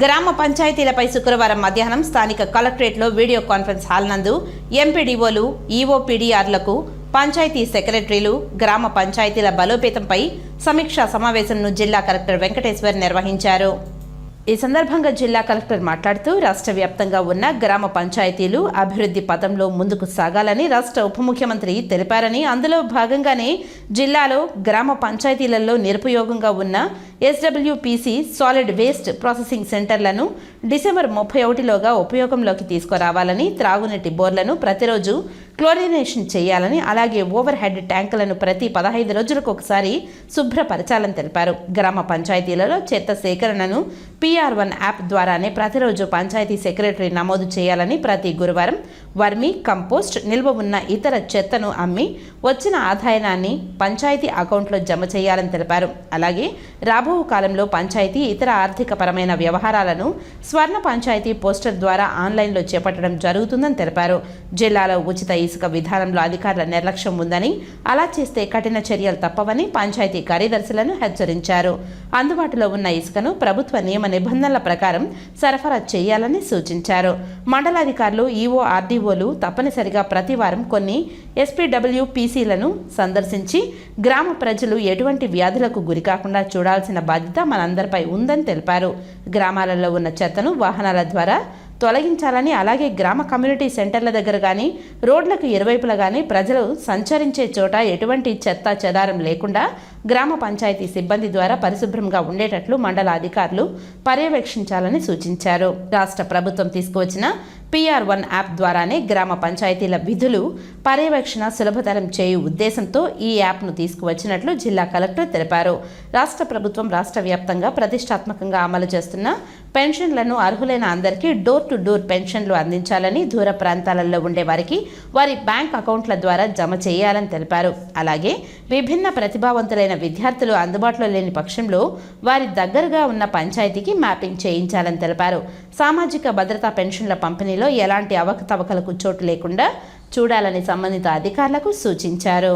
గ్రామ పంచాయతీలపై శుక్రవారం మధ్యాహ్నం స్థానిక కలెక్టరేట్లో వీడియో కాన్ఫరెన్స్ హాల్ నందు ఎంపీడీఓలు ఈఓపీడీఆర్లకు పంచాయతీ సెక్రటరీలు గ్రామ పంచాయతీల బలోపేతంపై సమీక్షా సమావేశంను జిల్లా కలెక్టర్ వెంకటేశ్వర్ నిర్వహించారు. ఈ సందర్భంగా జిల్లా కలెక్టర్ మాట్లాడుతూ రాష్ట్ర వ్యాప్తంగా ఉన్న గ్రామ పంచాయతీలు అభివృద్ధి పథంలో ముందుకు సాగాలని రాష్ట్ర ఉప ముఖ్యమంత్రి తెలిపారని అందులో భాగంగానే జిల్లాలో గ్రామ పంచాయతీలలో నిరుపయోగంగా ఉన్న ఎస్డబ్ల్యూపీసీ సాలిడ్ వేస్ట్ ప్రాసెసింగ్ సెంటర్లను డిసెంబర్ ముప్పై ఒకటిలోగా ఉపయోగంలోకి తీసుకురావాలని త్రాగునీటి బోర్లను ప్రతిరోజు క్లోరినేషన్ చేయాలని అలాగే ఓవర్ హెడ్ ట్యాంకులను ప్రతి పదహైదు రోజులకు ఒకసారి శుభ్రపరచాలని తెలిపారు. గ్రామ పంచాయతీలలో చెత్త సేకరణను పిఆర్ వన్ యాప్ ద్వారానే ప్రతిరోజు పంచాయతీ సెక్రటరీ నమోదు చేయాలని ప్రతి గురువారం వర్మి కంపోస్ట్ నిల్వ ఉన్న ఇతర చెత్తను అమ్మి వచ్చిన ఆదాయాన్ని పంచాయతీ అకౌంట్లో జమ చేయాలని తెలిపారు. అలాగే రాబో కాలంలో పంచాయతీ ఇతర ఆర్థిక పరమైన వ్యవహారాలను స్వర్ణ పంచాయతీ పోస్టర్ ద్వారా ఆన్లైన్లో చేపట్టడం జరుగుతుందని తెలిపారు. జిల్లాలో ఉచిత ఇసుక విధానంలో అధికారుల నిర్లక్ష్యం ఉందని అలా చేస్తే కఠిన చర్యలు తప్పవని పంచాయతీ కార్యదర్శులను హెచ్చరించారు. అందుబాటులో ఉన్న ఇసుకను ప్రభుత్వ నియమ నిబంధనల ప్రకారం సరఫరా చేయాలని సూచించారు. మండలాధికారులు ఈఓ ఆర్డీఓలు తప్పనిసరిగా ప్రతి వారం కొన్ని ఎస్పీడబ్ల్యూపీసీలను సందర్శించి గ్రామ ప్రజలు ఎటువంటి వ్యాధులకు గురికాకుండా చూడాల్సిన బాధ్యత మనందరిపై ఉందని తెలిపారు. గ్రామాలలో ఉన్న చెత్తను వాహనాల ద్వారా తొలగించాలని అలాగే గ్రామ కమ్యూనిటీ సెంటర్ల దగ్గర కానీ రోడ్లకు ఇరువైపులా కానీ ప్రజలు సంచరించే చోట ఎటువంటి చెత్త చెదారం లేకుండా గ్రామ పంచాయతీ సిబ్బంది ద్వారా పరిశుభ్రంగా ఉండేటట్లు మండల అధికారులు పర్యవేక్షించాలని సూచించారు. రాష్ట్ర ప్రభుత్వం తీసుకువచ్చిన పిఆర్ వన్ యాప్ ద్వారానే గ్రామ పంచాయతీల విధులు పర్యవేక్షణ సులభతరం చేయు ఉద్దేశంతో ఈ యాప్ను తీసుకువచ్చినట్లు జిల్లా కలెక్టర్ తెలిపారు. రాష్ట్ర ప్రభుత్వం రాష్ట్ర వ్యాప్తంగా ప్రతిష్టాత్మకంగా అమలు చేస్తున్న పెన్షన్లను అర్హులైన అందరికీ డోర్ టు డోర్ పెన్షన్లు అందించాలని దూర ప్రాంతాలలో ఉండే వారికి వారి బ్యాంక్ అకౌంట్ల ద్వారా జమ చేయాలని తెలిపారు. అలాగే విభిన్న ప్రతిభావంతులైన విద్యార్థులు అందుబాటులో లేని పక్షంలో వారి దగ్గరగా ఉన్న పంచాయతీకి మ్యాపింగ్ చేయించాలని తెలిపారు. సామాజిక భద్రతా పెన్షన్ల పంపిణీలో ఎలాంటి అవకతవకలకు చోటు లేకుండా చూడాలని సంబంధిత అధికారులకు సూచించారు.